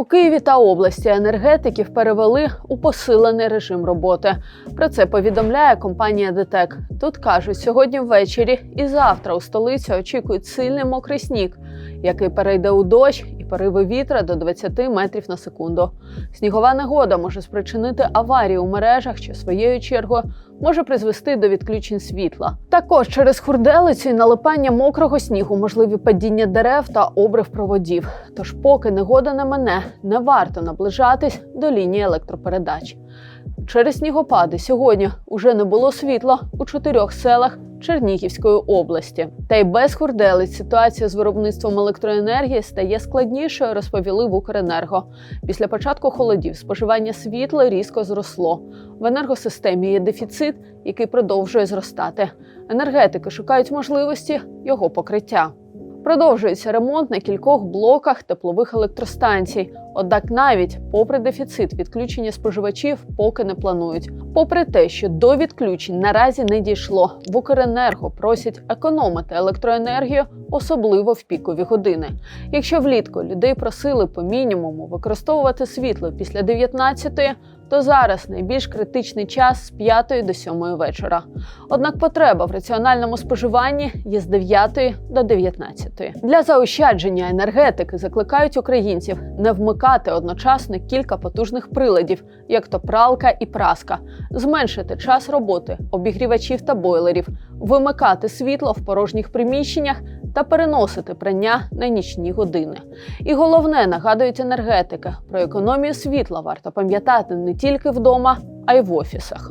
У Києві та області енергетиків перевели у посилений режим роботи. Про це повідомляє компанія ДТЕК. Тут кажуть, сьогодні ввечері і завтра у столиці очікують сильний мокрий сніг, який перейде у дощ і пориви вітра до 20 метрів на секунду. Снігова негода може спричинити аварії у мережах, що своєю чергою може призвести до відключень світла. Також через хурделицю і налипання мокрого снігу можливі падіння дерев та обрив проводів. Тож, поки негода не мене, не варто наближатись до лінії електропередач. Через снігопади сьогодні уже не було світла у чотирьох селах Чернігівської області. Та й без хурделиць ситуація з виробництвом електроенергії стає складнішою, розповіли в Укренерго. Після початку холодів споживання світла різко зросло. В енергосистемі є дефіцит, який продовжує зростати. Енергетики шукають можливості його покриття. Продовжується ремонт на кількох блоках теплових електростанцій. Однак, навіть попри дефіцит, відключення споживачів поки не планують. Попри те, що до відключень наразі не дійшло, в Укренерго просять економити електроенергію, особливо в пікові години. Якщо влітку людей просили по мінімуму використовувати світло після 19-ї, то зараз найбільш критичний час з 5 до 7 вечора. Однак потреба в раціональному споживанні є з 9 до 19. Для заощадження енергетики закликають українців не вмикати одночасно кілька потужних приладів, як то пралка і праска, зменшити час роботи обігрівачів та бойлерів, вимикати світло в порожніх приміщеннях та переносити прання на нічні години. І головне нагадують енергетики про економію світла варто пам'ятати не тільки вдома, а й в офісах.